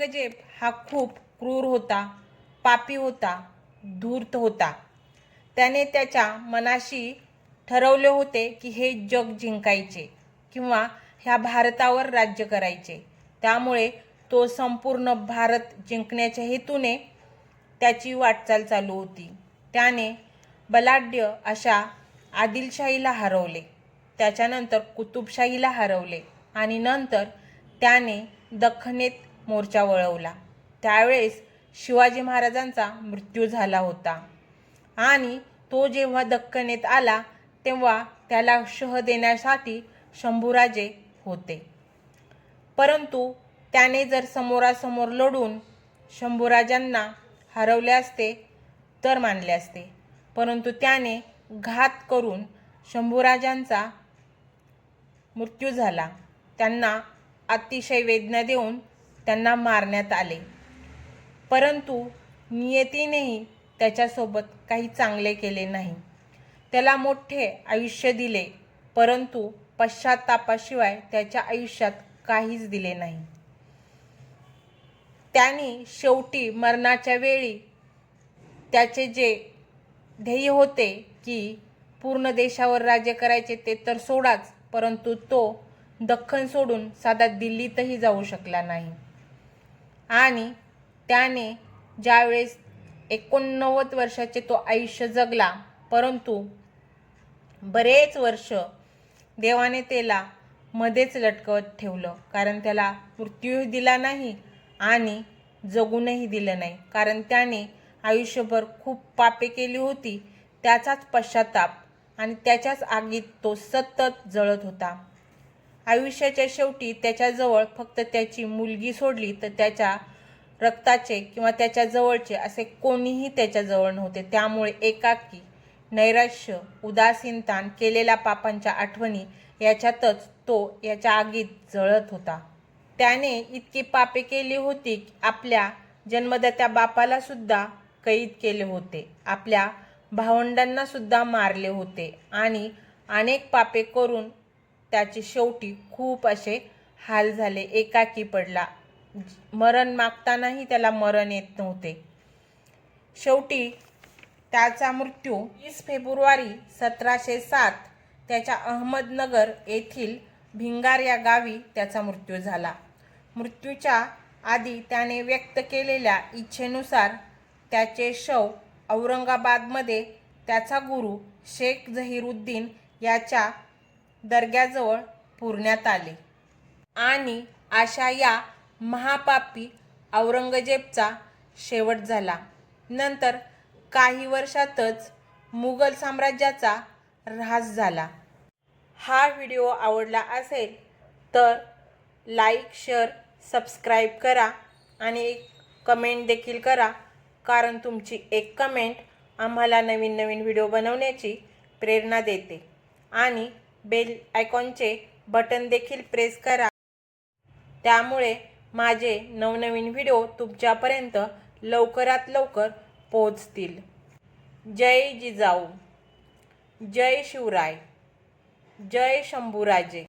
औरंगजेब हा खूप क्रूर होता पापी होता धूर्त होता. त्याने त्याच्या मनाशी ठरवले होते की हे जग जिंकायचे किंवा ह्या भारतावर राज्य करायचे. त्यामुळे तो संपूर्ण भारत जिंकण्याच्या हेतूने त्याची वाटचाल चालू होती. त्याने बलाढ्य अशा आदिलशाहीला हरवले त्याच्यानंतर कुतुबशाहीला हरवले आणि नंतर त्याने दख्खनेत मोर्चा वळवला. त्यावेळेस शिवाजी महाराजांचा मृत्यू झाला होता. आणि तो जेव्हा दख्खनेत आला तेव्हा त्याला शह देण्यासाठी शंभूराजे होते. परंतु त्याने जर समोरासमोर लढून शंभूराजांना हरवले असते तर मानले असते. परंतु त्याने घात करून शंभूराजांचा मृत्यू झाला. त्यांना अतिशय वेदना देऊन त्यांना मारण्यात आले. परंतु नियतीनेही त्याच्यासोबत काही चांगले केले नाही. त्याला मोठे आयुष्य दिले परंतु पश्चातापाशिवाय त्याच्या आयुष्यात काहीच दिले नाही. त्यांनी शेवटी मरणाच्या वेळी त्याचे जे ध्येय होते की पूर्ण देशावर राज्य करायचे ते तर सोडाच परंतु तो दख्खन सोडून साधा दिल्लीतही जाऊ शकला नाही. आणि त्याने ज्यावेळेस एकोणनव्वद वर्षाचे तो आयुष्य जगला परंतु बरेच वर्ष देवाने त्याला मध्येच लटकवत ठेवलं. कारण त्याला मृत्यूही दिला नाही आणि जगूनही दिलं नाही. कारण त्याने आयुष्यभर खूप पापे केली होती त्याचाच पश्चाताप आणि त्याच्याच आगीत तो सतत जळत होता. आयुष्याच्या शेवटी त्याच्याजवळ फक्त त्याची मुलगी सोडली तर त्याच्या रक्ताचे किंवा त्याच्या जवळचे असे कोणीही त्याच्याजवळ नव्हते. त्यामुळे एकाकी नैराश्य उदासीनतान केलेल्या पापांच्या आठवणी याच्यातच तो याच्या आगीत जळत होता. त्याने इतकी पापे केली होती की आपल्या जन्मदात्या बापाला सुद्धा कैद केले होते. आपल्या भावंडांना सुद्धा मारले होते आणि अनेक पापे करून त्याचे शेवटी खूप असे हाल झाले. एकाकी पडला. मरण मागतानाही त्याला मरण येत नव्हते. शेवटी त्याचा मृत्यू वीस फेब्रुवारी सतराशे सात त्याच्या अहमदनगर येथील भिंगार या गावी त्याचा मृत्यू झाला. मृत्यूच्या आधी त्याने व्यक्त केलेल्या इच्छेनुसार त्याचे शव औरंगाबादमध्ये त्याचा गुरु शेख झहीरुद्दीन याच्या दर्ग्याजवळ पुरण्यात आले. आणि अशा या महापापी औरंगजेबचा शेवट झाला. नंतर काही वर्षातच मुघल साम्राज्याचा ऱ्हास झाला. हा व्हिडिओ आवडला असेल तर लाईक शेअर सबस्क्राईब करा आणि एक कमेंट देखील करा. कारण तुमची एक कमेंट आम्हाला नवीन नवीन व्हिडिओ बनवण्याची प्रेरणा देते. आणि बेल आयकॉनचे बटन देखील प्रेस करा. त्यामुळे माझे नवनवीन व्हिडिओ तुमच्यापर्यंत लवकरात लवकर पोहोचतील. जय जिजाऊ. जय शिवराय. जय शंभूराजे.